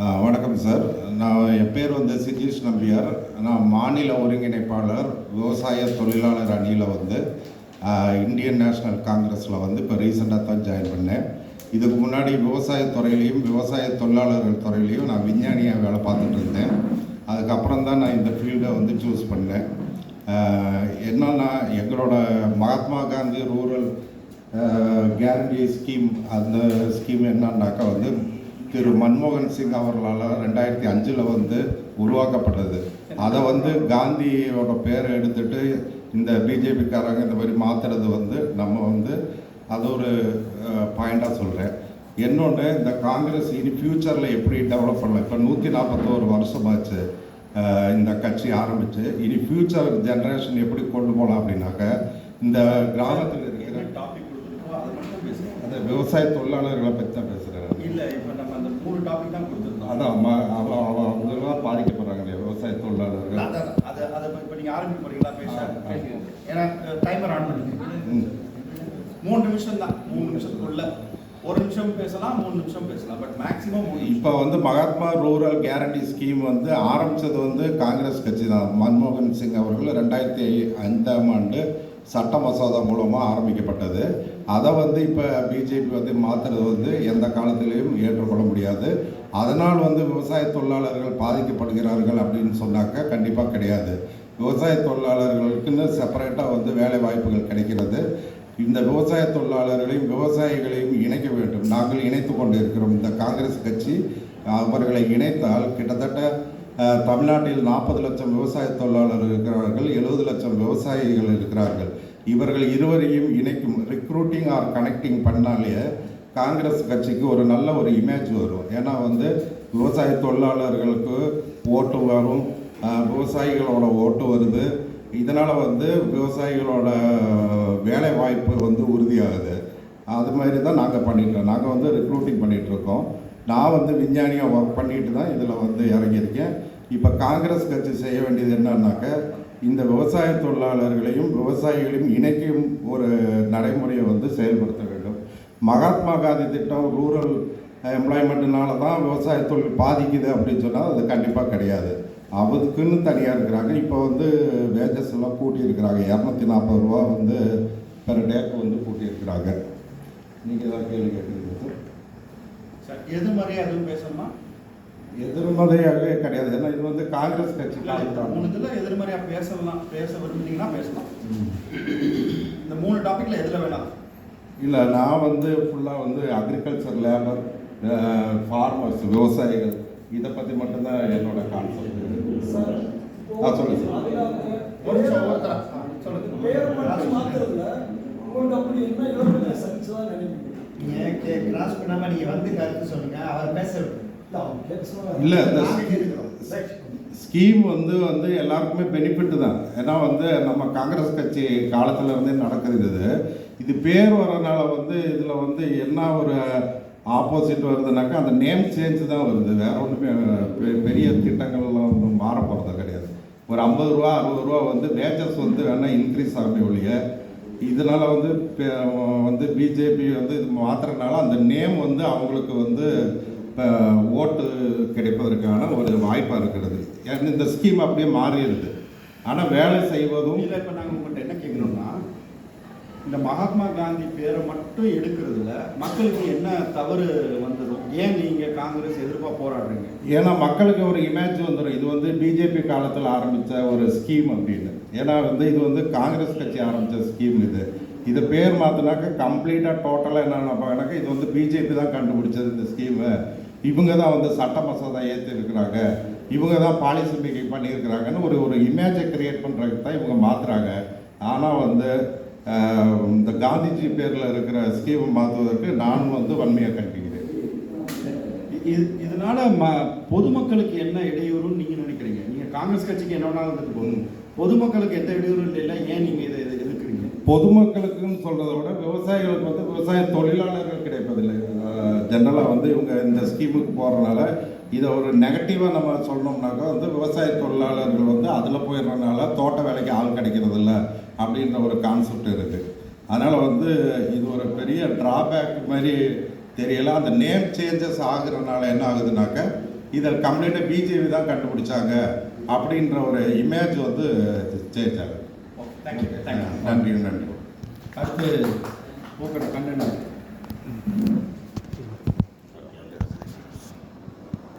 வணக்கம் சார். நான் என் பேர் வந்து சிதீஷ் நம்பியார். நான் மாநில ஒருங்கிணைப்பாளர் விவசாய தொழிலாளர் அணியில் வந்து இந்தியன் நேஷனல் காங்கிரஸில் வந்து இப்போ ரீசெண்டாக தான் ஜாயின் பண்ணேன். இதுக்கு முன்னாடி விவசாய துறையிலையும் விவசாய தொழிலாளர்கள் துறையிலையும் நான் விஞ்ஞானியாக வேலை பார்த்துட்டு இருந்தேன். அதுக்கப்புறம் தான் நான் இந்த ஃபீல்டை வந்து சூஸ் பண்ணேன். என்னன்னா எங்களோட Mahatma Gandhi rural guarantee scheme அந்த ஸ்கீம் என்னன்னாக்கா வந்து திரு மன்மோகன் சிங் அவர்களால் ரெண்டாயிரத்தி அஞ்சில் வந்து உருவாக்கப்பட்டது. அதை வந்து காந்தியோட பேரை எடுத்துட்டு இந்த பிஜேபிக்காரங்க இந்த மாதிரி மாற்றுறது வந்து நம்ம வந்து அது ஒரு பாயிண்டாக சொல்கிறேன் இன்னொன்று இந்த காங்கிரஸ் இனி ஃப்யூச்சரில் எப்படி டெவலப் பண்ணலாம்? இப்போ நூற்றி நாற்பத்தோரு வருஷமாச்சு இந்த கட்சி ஆரம்பித்து இனி ஃப்யூச்சர் ஜென்ரேஷன் எப்படி கொண்டு போகலாம் அப்படின்னாக்க இந்த கிராமத்தில் இருக்கிற விவசாய தொழிலாளர்களை பற்றி தான் பேசுகிறேன் இல்லை மூணு டாபிக் தான் கொடுத்துருந்தோம். அதான் ம- அவ அவ அவங்கெல்லாம் பாதிக்கப்படுறாங்க இல்லையா விவசாய தொழிலாளர்கள். அதான் அதை அதை இப்போ நீங்கள் ஆரம்பிக்க போறீங்களா பேச. ஏன்னா டைமர் ஆன் பண்ணுங்க. மூணு நிமிஷம் தான். மூணு நிமிஷத்துக்குள்ள. ஒரு நிமிஷம் பேசலாம் மூணு நிமிஷம் பேசலாம். But maximum. இப்போ வந்து மகாத்மா ரூரல் கேரண்டி ஸ்கீம் வந்து ஆரம்பிச்சது வந்து காங்கிரஸ் கட்சி தான். மன்மோகன் சிங் அவர்கள் ரெண்டாயிரத்தி ஐந்தாம் ஆண்டு சட்ட மசோதா மூலமாக ஆரம்பிக்கப்பட்டது. அதை வந்து இப்போ பிஜேபி வந்து மாற்றுறது வந்து எந்த காலத்திலையும் ஏற்றுக்கொள்ள முடியாது. அதனால் வந்து விவசாய தொழிலாளர்கள் பாதிக்கப்படுகிறார்கள் அப்படின்னு சொன்னாக்க கண்டிப்பாக கிடையாது. விவசாய தொழிலாளர்களுக்குன்னு செப்பரேட்டாக வந்து வேலை வாய்ப்புகள் கிடைக்கிறது. இந்த விவசாய தொழிலாளர்களையும் விவசாயிகளையும் இணைக்க வேண்டும். நாங்கள் இணைத்து கொண்டு இருக்கிறோம் இந்த காங்கிரஸ் கட்சி அவர்களை இணைத்தால் கிட்டத்தட்ட தமிழ்நாட்டில் நாற்பது லட்சம் விவசாய தொழிலாளர்கள் இருக்கிறார்கள். எழுபது லட்சம் விவசாயிகள் இருக்கிறார்கள். இவர்கள் இருவரையும் இணைக்கும் ரிக்ரூட்டிங் ஆர் கனெக்டிங் பண்ணாலே காங்கிரஸ் கட்சிக்கு ஒரு நல்ல ஒரு இமேஜ் வரும். ஏன்னா வந்து விவசாய தொழிலாளர்களுக்கு ஓட்டு வரும். விவசாயிகளோட ஓட்டு வருது. இதனால் வந்து விவசாயிகளோட வேலை வாய்ப்பு வந்து உறுதியாகுது. அது மாதிரி தான் நாங்கள் பண்ணிட்டுருக்கோம் நாங்கள் வந்து ரெக்ரூட்டிங் பண்ணிகிட்ருக்கோம் நான் வந்து விஞ்ஞானியாக ஒர்க் பண்ணிட்டு தான் இதில் வந்து இறங்கியிருக்கேன். இப்போ காங்கிரஸ் கட்சி செய்ய வேண்டியது என்னன்னாக்க இந்த விவசாய தொழிலாளர்களையும் விவசாயிகளையும் இணைக்கும் ஒரு நடைமுறையை வந்து செயல்படுத்த வேண்டும். மகாத்மா காந்தி திட்டம் ரூரல் எம்ப்ளாய்மெண்ட்னால தான் விவசாய தொழில் பாதிக்குது அப்படின்னு சொன்னால் அது கண்டிப்பாக கிடையாது. அதுக்குன்னு தனியாக இருக்கிறாங்க. இப்போ வந்து வேஜஸ் எல்லாம் கூட்டியிருக்கிறாங்க. இரநூத்தி நாற்பது ரூபா வந்து பெர் டேக்கு வந்து கூட்டியிருக்கிறாங்க. நீங்கள் ஏதாவது கேள்வி கேட்குறீங்க சரி, எது மாதிரி அதுவும் பேசணுமா? எதிர்மறையாகவே கிடையாது. ஏன்னா இது வந்து காங்கிரஸ் கட்சி இல்லை, இந்த மூணு இதில் எதிர்மறையாக பேசலாம் பேச விரும்புனீங்கன்னா பேசலாம். இந்த மூணு டாபிக்ல எதில் வேணாம். இல்லை நான் வந்து ஃபுல்லாக வந்து அக்ரிகல்ச்சர் லேபர் ஃபார்மர்ஸ் விவசாயிகள். இதை பற்றி மட்டும்தான் என்னோட கான்செப்ட் சார் ஆ, சொல்லுங்க நீங்க கே- கிராஸ் பண்ணாம நீங்க வந்து கருத்து சொல்லுங்க அவர் பேச இல்லை இந்த. ஸ்கீம் வந்து வந்து எல்லாருக்குமே பெனிஃபிட் தான். ஏன்னா வந்து நம்ம காங்கிரஸ் கட்சி காலத்துல இருந்தே நடக்குது இது. இது பேர் வரனால வந்து இதில் வந்து என்ன ஒரு ஆப்போசிட் வருதுனாக்கா அந்த நேம் சேஞ்ச் தான் வருது. வேற ஒன்றுமே பெ- பெரிய திட்டங்கள்லாம் ஒன்றும் மாற போகிறது கிடையாது. ஒரு ஐம்பது ரூபா அறுபது ரூபா வந்து வேஜஸ் வந்து வேணால் இன்க்ரீஸ் ஆகவே ஒழிய இதனால் வந்து வந்து பிஜேபி வந்து இது மாத்துறதுனால அந்த நேம் வந்து அவங்களுக்கு வந்து இப்போ ஓட்டு கிடைப்பதற்கான ஒரு வாய்ப்பாக இருக்கிறது. ஏன்னா இந்த ஸ்கீம் அப்படியே மாறிடுது. ஆனால் வேலை செய்வதும் இல்லை இப்போ நாங்கள் உங்கள்கிட்ட என்ன கேட்கணும்னா இந்த மகாத்மா காந்தி பேரை மட்டும் எடுக்கிறதுல மக்களுக்கு என்ன தவறு வந்துடும் ஏன் நீங்கள் காங்கிரஸ் எதிர்ப்பாக போராடுறீங்க? ஏன்னா மக்களுக்கு ஒரு இமேஜ் வந்துடும் இது வந்து பிஜேபி காலத்தில் ஆரம்பித்த ஒரு ஸ்கீம் அப்படின்னு. ஏன்னா வந்து இது வந்து காங்கிரஸ் கட்சி ஆரம்பித்த ஸ்கீம் இது. இது பேர் மாற்றினாக்க கம்ப்ளீட்டாக டோட்டலாக என்னென்னாக்கா இது வந்து பிஜேபி தான் கண்டுபிடிச்சது இந்த ஸ்கீமு இவங்க தான் வந்து சட்ட மசோதா ஏற்றிருக்கிறாங்க இவங்க தான் பாலிசி மேக்கிங் பண்ணியிருக்கிறாங்கன்னு ஒரு ஒரு இமேஜை கிரியேட் பண்ணுறதுக்கு தான் இவங்க மாற்றுறாங்க ஆனால் வந்து இந்த காந்திஜி பேரில் இருக்கிற ஸ்கீமை மாற்றுவதற்கு நானும் வந்து வன்மையாக கண்டிக்கிறேன் இது இதனால ம பொதுமக்களுக்கு என்ன இடையூறுன்னு நீங்கள் நினைக்கிறீங்க? நீங்கள் காங்கிரஸ் கட்சிக்கு என்ன வேணாலும் இருந்துட்டு போதும் பொதுமக்களுக்கு எந்த இடையூறும் இல்லை ஏன் நீங்கள் இதை இதை எதிர்க்கிறீங்க? பொதுமக்களுக்குன்னு சொல்கிறத விட விவசாயிகளுக்கு வந்து விவசாய தொழிலாளர்கள் கிடைப்பதில்லை. ஜென்ரலாக வந்து இவங்க இந்த ஸ்கீமுக்கு போகிறனால இதை ஒரு நெகட்டிவாக நம்ம சொன்னோம்னாக்கா வந்து விவசாய தொழிலாளர்கள் வந்து அதில் போயிடுறதுனால தோட்ட வேலைக்கு ஆள் கிடைக்கிறது இல்ல அப்படின்ற ஒரு கான்செப்ட் இருக்குது அதனால் வந்து இது ஒரு பெரிய ட்ராபேக் மாதிரி தெரியல. அந்த நேம் சேஞ்சஸ் ஆகுறதுனால என்ன ஆகுதுனாக்க இதில் கம்ப்ளீட்டாக பிஜேபி தான் கண்டுபிடிச்சாங்க அப்படின்ற ஒரு இமேஜ் வந்து சேஞ்ச் ஆகுது. நன்றி நன்றி அடுத்து பூக்கடை கண்ணன் Mm-hmm.